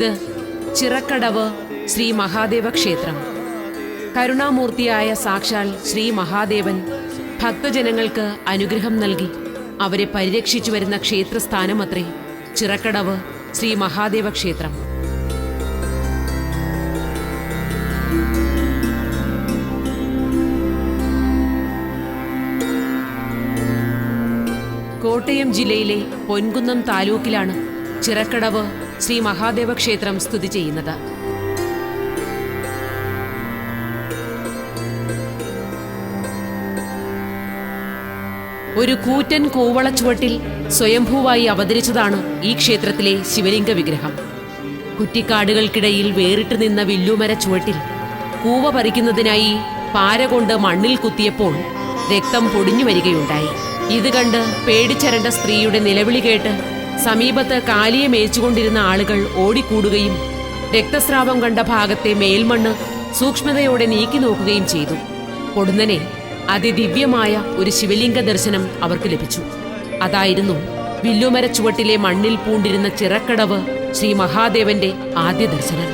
ഇത് ചിറക്കടവ് ശ്രീ മഹാദേവ ക്ഷേത്രം കരുണാമൂർത്തിയായ സാക്ഷാൽ ശ്രീ മഹാദേവൻ ഭക്തജനങ്ങൾക്ക് അനുഗ്രഹം നൽകി അവരെ പരിരക്ഷിച്ചു വരുന്ന ക്ഷേത്രസ്ഥാനമത്രേ ചിറക്കടവ് ശ്രീ മഹാദേവ ക്ഷേത്രം കോട്ടയം ജില്ലയിലെ പൊൻകുന്നം താലൂക്കിലാണ് ചിറക്കടവ് ശ്രീ മഹാദേവ ക്ഷേത്രം സ്ഥിതി ചെയ്യുന്നത്. ഒരു കൂറ്റൻ കൂവളച്ചുവട്ടിൽ സ്വയംഭൂവായി അവതരിച്ചതാണ് ഈ ക്ഷേത്രത്തിലെ ശിവലിംഗ വിഗ്രഹം. കുറ്റിക്കാടുകൾക്കിടയിൽ വേറിട്ട് നിന്ന വില്ലുമര ചുവട്ടിൽ കൂവ പറിക്കുന്നതിനായി പാര കൊണ്ട് മണ്ണിൽ കുത്തിയപ്പോൾ രക്തം പൊടിഞ്ഞു വരികയുണ്ടായി. ഇത് കണ്ട് പേടിച്ചരണ്ട സ്ത്രീയുടെ നിലവിളി കേട്ട് സമീപത്ത് കാലിയെ മേച്ചുകൊണ്ടിരുന്ന ആളുകൾ ഓടിക്കൂടുകയും രക്തസ്രാവം കണ്ട ഭാഗത്തെ മേൽമണ്ണ് സൂക്ഷ്മതയോടെ നീക്കി നോക്കുകയും ചെയ്തു. പൊടുന്നനെ അതിദിവ്യമായ ഒരു ശിവലിംഗ ദർശനം അവർക്ക് ലഭിച്ചു. അതായിരുന്നു വില്ലുമര ചുവട്ടിലെ മണ്ണിൽ പൂണ്ടിരുന്ന ചിറക്കടവ് ശ്രീ മഹാദേവന്റെ ആദ്യ ദർശനം.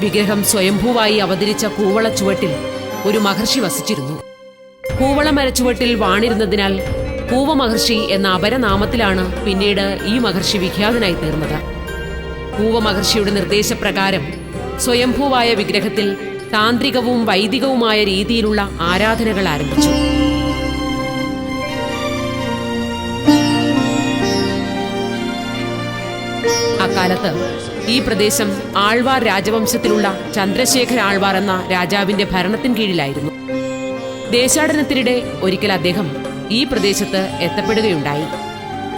വിഗ്രഹം സ്വയംഭൂവായി അവതരിച്ച കൂവള ചുവട്ടിൽ ഒരു മഹർഷി വസിച്ചിരുന്നു. കൂവള മരച്ചുവട്ടിൽ വാണിരുന്നതിനാൽ കൂവ മഹർഷി എന്ന അപരനാമത്തിലാണ് പിന്നീട് ഈ മഹർഷി വിഖ്യാതനായി തീർന്നത്. കൂവ മഹർഷിയുടെ നിർദ്ദേശപ്രകാരം സ്വയംഭൂവായ വിഗ്രഹത്തിൽ താന്ത്രികവും വൈദികവുമായ രീതിയിലുള്ള ആരാധനകൾ ആരംഭിച്ചു. അക്കാലത്ത് ഈ പ്രദേശം ആൾവാർ രാജവംശത്തിലുള്ള ചന്ദ്രശേഖര ആൾവാർ എന്ന രാജാവിന്റെ ഭരണത്തിൻ കീഴിലായിരുന്നു. ദേശാടനത്തിനിടെ ഒരിക്കൽ അദ്ദേഹം ഈ പ്രദേശത്ത് എത്തപ്പെടുകയുണ്ടായി.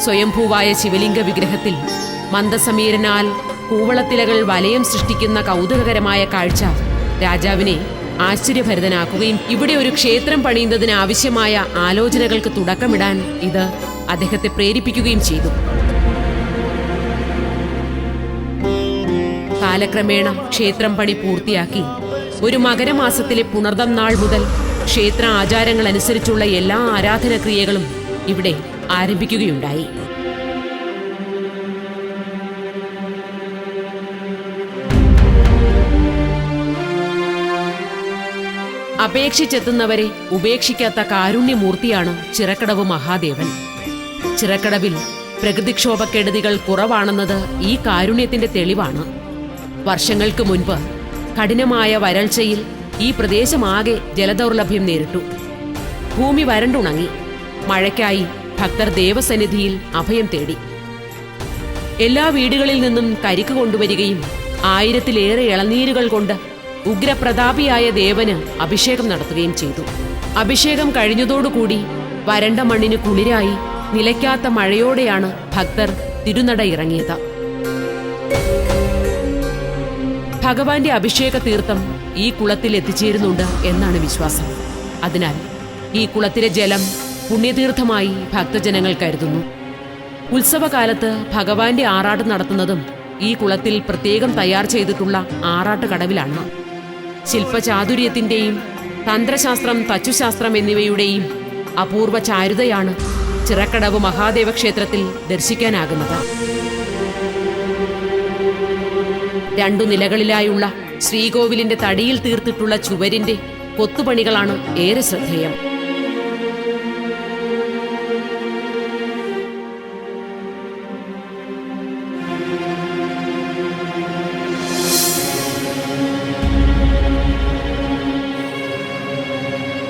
സ്വയംഭൂവായ ശിവലിംഗ വിഗ്രഹത്തിൽ മന്ദസമീരനാൽ കൂവളത്തിലകൾ വലയം സൃഷ്ടിക്കുന്ന കൗതുകകരമായ കാഴ്ച രാജാവിനെ ആശ്ചര്യഭരിതനാക്കുകയും ഇവിടെ ഒരു ക്ഷേത്രം പണിയുന്നതിന് ആവശ്യമായ ആലോചനകൾക്ക് തുടക്കമിടാൻ ഇത് അദ്ദേഹത്തെ പ്രേരിപ്പിക്കുകയും ചെയ്തു. കാലക്രമേണ ക്ഷേത്രം പണി പൂർത്തിയാക്കി ഒരു മകരമാസത്തിലെ പുണർദം നാൾ മുതൽ ക്ഷേത്ര ആചാരങ്ങൾ അനുസരിച്ചുള്ള എല്ലാ ആരാധനക്രിയകളും ഇവിടെ ആരംഭിക്കുകയുണ്ടായി. അപേക്ഷിച്ചെത്തുന്നവരെ ഉപേക്ഷിക്കാത്ത കാരുണ്യമൂർത്തിയാണ് ചിറക്കടവ് മഹാദേവൻ. ചിറക്കടവിൽ പ്രകൃതിക്ഷോഭക്കെടുതികൾ കുറവാണെന്നത് ഈ കാരുണ്യത്തിന്റെ തെളിവാണ്. വർഷങ്ങൾക്ക് മുൻപ് കഠിനമായ വരൾച്ചയിൽ ഈ പ്രദേശമാകെ ജലദൗർലഭ്യം നേരിട്ടു. ഭൂമി വരണ്ടുണങ്ങി. മഴയ്ക്കായി ഭക്തർ ദേവസന്നിധിയിൽ അഭയം തേടി. എല്ലാ വീടുകളിൽ നിന്നും കരിക്ക് കൊണ്ടുവരികയും ആയിരത്തിലേറെ ഇളനീരുകൾ കൊണ്ട് ഉഗ്രപ്രതാപിയായ ദേവന് അഭിഷേകം നടത്തുകയും ചെയ്തു. അഭിഷേകം കഴിഞ്ഞതോടുകൂടി വരണ്ട മണ്ണിന് കുളിരായി നിലയ്ക്കാത്ത മഴയോടെയാണ് ഭക്തർ തിരുനട ഇറങ്ങിയത്. ഭഗവാന്റെ അഭിഷേക തീർത്ഥം ഈ കുളത്തിൽ എത്തിച്ചേരുന്നുണ്ട് എന്നാണ് വിശ്വാസം. അതിനാൽ ഈ കുളത്തിലെ ജലം പുണ്യതീർത്ഥമായി ഭക്തജനങ്ങൾ കരുതുന്നു. ഉത്സവകാലത്ത് ഭഗവാന്റെ ആറാട്ട് നടത്തുന്നതും ഈ കുളത്തിൽ പ്രത്യേകം തയ്യാർ ചെയ്തിട്ടുള്ള ആറാട്ട് കടവിലാണ്. ശില്പചാതുര്യത്തിന്റെയും തന്ത്രശാസ്ത്രം തച്ചുശാസ്ത്രം എന്നിവയുടെയും അപൂർവ ചാരുതയാണ് ചിറക്കടവ് മഹാദേവ ക്ഷേത്രത്തിൽ ദർശിക്കാനാകുന്നത്. രണ്ടു നിലകളിലായുള്ള ശ്രീകോവിലിന്റെ തടിയിൽ തീർത്തിട്ടുള്ള ചുവരിന്റെ കൊത്തുപണികളാണ് ഏറെ ശ്രദ്ധേയം.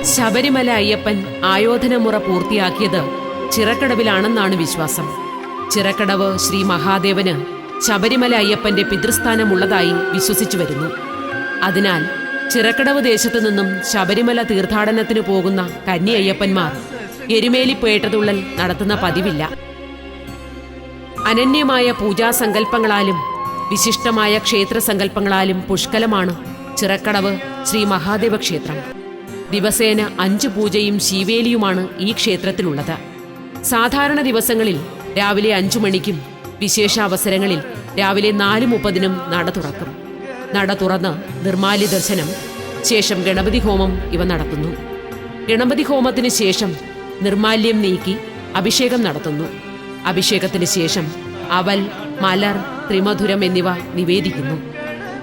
ശബരിമല അയ്യപ്പൻ ആയോധനമുറ പൂർത്തിയാക്കിയത് ചിറക്കടവിലാണെന്നാണ് വിശ്വാസം. ചിറക്കടവ് ശ്രീ മഹാദേവന് ശബരിമല അയ്യപ്പന്റെ പിതൃസ്ഥാനമുള്ളതായി വിശ്വസിച്ചു വരുന്നു. അതിനാൽ ചിറക്കടവ് ദേശത്തു നിന്നും ശബരിമല തീർത്ഥാടനത്തിന് പോകുന്ന കന്നി അയ്യപ്പന്മാർ എരുമേലിപ്പേട്ടതുള്ളൽ നടത്തുന്ന പതിവില്ല. അനന്യമായ പൂജാസങ്കല്പങ്ങളാലും വിശിഷ്ടമായ ക്ഷേത്രസങ്കല്പങ്ങളാലും പുഷ്കലമാണ് ചിറക്കടവ് ശ്രീ മഹാദേവ ക്ഷേത്രം ദിവസേന അഞ്ച് പൂജയും ശീവേലിയുമാണ് ഈ ക്ഷേത്രത്തിലുള്ളത്. സാധാരണ ദിവസങ്ങളിൽ രാവിലെ അഞ്ചു മണിക്കും വിശേഷ അവസരങ്ങളിൽ രാവിലെ നാല് മുപ്പതിനും നട തുറക്കും. നട തുറന്ന് നിർമാല്യ ദർശനം ശേഷം ഗണപതി ഹോമം ഇവ നടത്തുന്നു. ഗണപതി ഹോമത്തിന് ശേഷം നിർമാല്യം നീക്കി അഭിഷേകം നടത്തുന്നു. അഭിഷേകത്തിന് ശേഷം അവൽ മലർ ത്രിമധുരം എന്നിവ നിവേദിക്കുന്നു.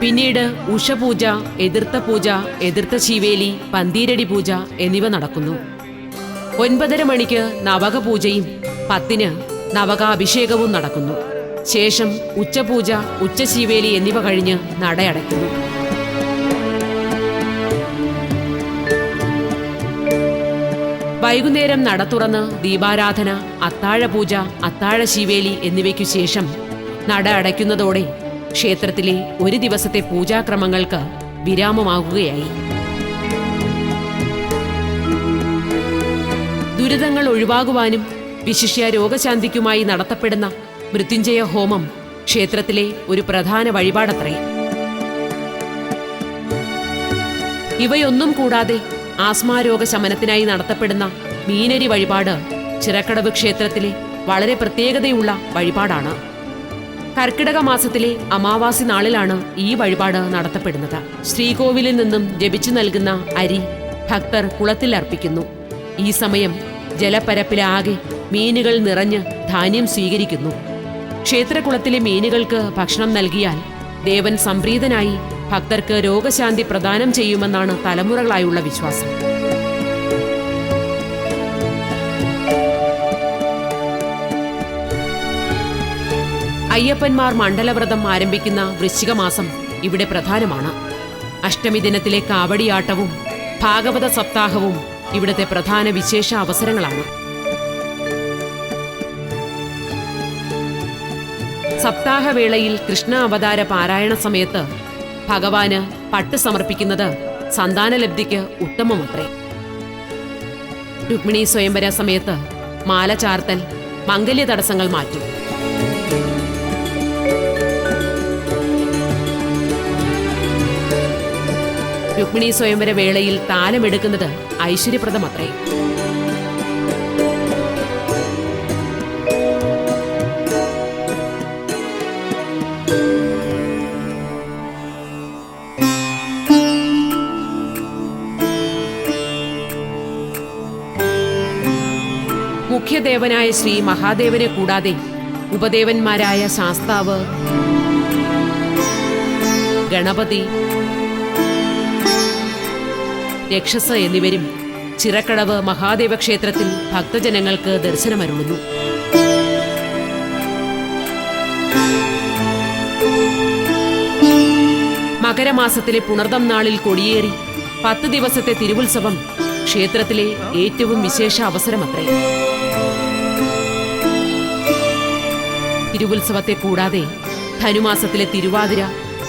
പിന്നീട് ഉഷപൂജ എതിർത്ത പൂജ എതിർത്ത ശിവേലി പന്തീരടി പൂജ എന്നിവ നടക്കുന്നു. ഒൻപതര മണിക്ക് നവക പൂജയും പത്തിന് നവകാഭിഷേകവും നടക്കുന്നു. ശേഷം ഉച്ചപൂജ ഉച്ചശീവേലി എന്നിവ കഴിഞ്ഞ് നടയടയ്ക്കുന്നു. വൈകുന്നേരം നട തുറന്ന് ദീപാരാധന അത്താഴപൂജ അത്താഴ ശിവേലി എന്നിവയ്ക്കു ശേഷം നട അടയ്ക്കുന്നതോടെ ക്ഷേത്രത്തിലെ ഒരു ദിവസത്തെ പൂജാക്രമങ്ങൾക്ക് വിരാമമാകുകയായി. ദുരിതങ്ങൾ ഒഴിവാകുവാനും വിശിഷ്യ രോഗശാന്തിക്കുമായി നടത്തപ്പെടുന്ന മൃത്യുഞ്ജയ ഹോമം ക്ഷേത്രത്തിലെ ഒരു പ്രധാന വഴിപാടത്രേ. ഇവയൊന്നും കൂടാതെ ആസ്മാരോഗ ശമനത്തിനായി നടത്തപ്പെടുന്ന മീനരി വഴിപാട് ചിറക്കടവ് ക്ഷേത്രത്തിലെ വളരെ പ്രത്യേകതയുള്ള വഴിപാടാണ്. കർക്കിടക മാസത്തിലെ അമാവാസി നാളിലാണ് ഈ വഴിപാട് നടത്തപ്പെടുന്നത്. ശ്രീകോവിലിൽ നിന്നും ജപിച്ചു നൽകുന്ന അരി ഭക്തർ കുളത്തിൽ അർപ്പിക്കുന്നു. ഈ സമയം ജലപ്പരപ്പിലാകെ മീനുകൾ നിറഞ്ഞ് ധാന്യം സ്വീകരിക്കുന്നു. ക്ഷേത്രകുളത്തിലെ മീനുകൾക്ക് ഭക്ഷണം നൽകിയാൽ ദേവൻ സംപ്രീതനായി ഭക്തർക്ക് രോഗശാന്തി പ്രദാനം ചെയ്യുമെന്നാണ് തലമുറകളായുള്ള വിശ്വാസം. അയ്യപ്പന്മാർ മണ്ഡലവ്രതം ആരംഭിക്കുന്ന വൃശ്ചികമാസം ഇവിടെ പ്രധാനമാണ്. അഷ്ടമി ദിനത്തിലെ കാവടിയാട്ടവും ഭാഗവത സപ്താഹവും ഇവിടുത്തെ പ്രധാന വിശേഷ അവസരങ്ങളാണ്. സപ്താഹവേളയിൽ കൃഷ്ണ അവതാര പാരായണ സമയത്ത് ഭഗവാന് പട്ട് സമർപ്പിക്കുന്നത് സന്താനലബ്ധിക്ക് ഉത്തമമത്രേ. രുക്മിണി സ്വയംവര സമയത്ത് മാല ചാർത്തൽ മംഗല്യ തടസ്സങ്ങൾ മാറ്റും. രുക്മിണി സ്വയംവര വേളയിൽ താലമെടുക്കുന്നത് ഐശ്വര്യപ്രദമത്രേ. മുഖ്യദേവനായ ശ്രീ മഹാദേവനെ കൂടാതെ ഉപദേവന്മാരായ ശാസ്താവ് ഗണപതി രക്ഷസ് എന്നിവരും ചിറക്കടവ് മഹാദേവ ക്ഷേത്രത്തിൽ ഭക്തജനങ്ങൾക്ക് ദർശനമരുളുന്നു. മകരമാസത്തിലെ പുണർദം നാളിൽ കൊടിയേറി പത്ത് ദിവസത്തെ തിരുവുത്സവം ക്ഷേത്രത്തിലെ ഏറ്റവും വിശേഷ അവസരമത്രേ. തിരുവുത്സവത്തെ കൂടാതെ ധനുമാസത്തിലെ തിരുവാതിര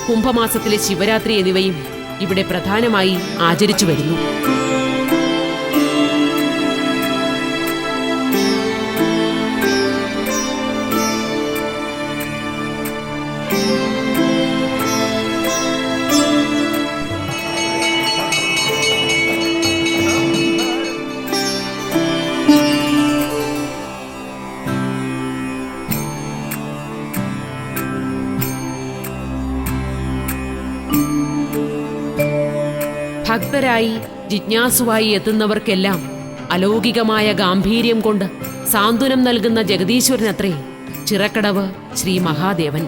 കുംഭമാസത്തിലെ ശിവരാത്രി എന്നിവയും ഇവിടെ പ്രധാനമായി ആചരിച്ചു വരുന്നു. ഭക്തരായി ജിജ്ഞാസുവായി എത്തുന്നവർക്കെല്ലാം അലൗകികമായ ഗാംഭീര്യം കൊണ്ട് സാന്ത്വനം നൽകുന്ന ജഗദീശ്വരനത്രേ ചിറക്കടവ് ശ്രീ മഹാദേവൻ